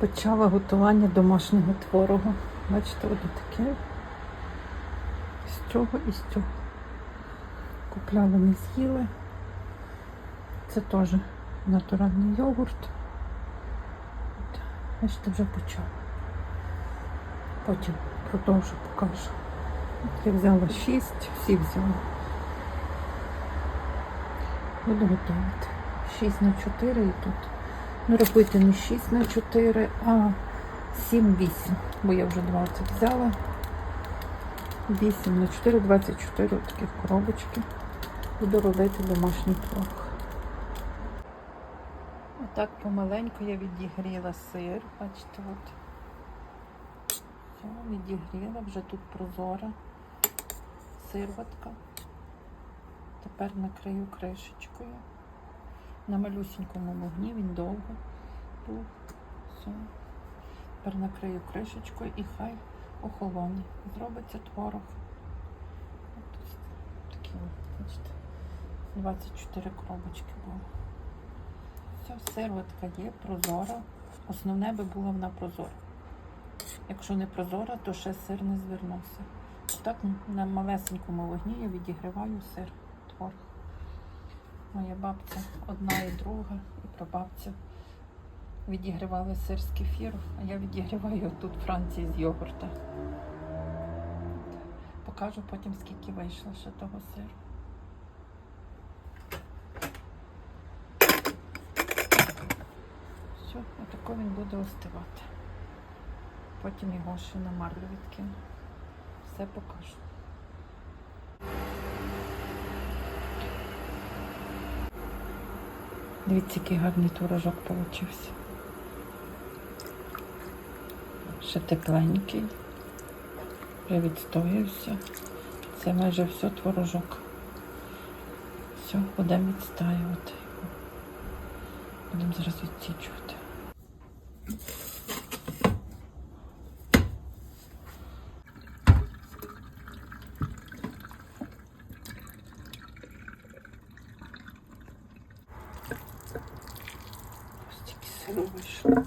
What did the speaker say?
Почала готування домашнього творогу. Бачите, воно таке. З цього і з цього. Купляли, не з'їли. Це теж натуральний йогурт. От, Бачите, вже почав. Потім продовжу покажу. Я взяла 6, всі взяла. Буду готувати. 6 на 4 і тут. Рахуйте не 6 на 4, а 7-8. Бо я вже 20 взяла. 8 на 4, 24 таких коробочки. Буду робити домашній творог. Отак помаленьку я відігріла сир. Бачите, от. Все, відігріла, вже тут прозора сирватка. Тепер накрию кришечкою. На малюсінькому вогні він довго був. Все. Тепер накрию кришечкою і хай охолоне. Зробиться творог. Такі, бачите, 24 коробочки було. Все, сирватка є, прозора. Основне би була вона прозора. Якщо не прозора, то ще сир не звернувся. Так на малесенькому вогні я відігріваю сир, творог. Моя бабця одна і друга, і прабабця відігрівали сир з кефіру, а я відігріваю тут Франції з йогурта. Покажу потім, скільки вийшло ще того сиру. Все, отако він буде остивати. Потім його ще на марлю відкину. Все покажу. Дивіться, який гарний творожок получився. Ще тепленький. Вже відстоявся. Це майже все творожок. Все, будемо відстаювати. Будемо зараз відсічувати. Вийшло.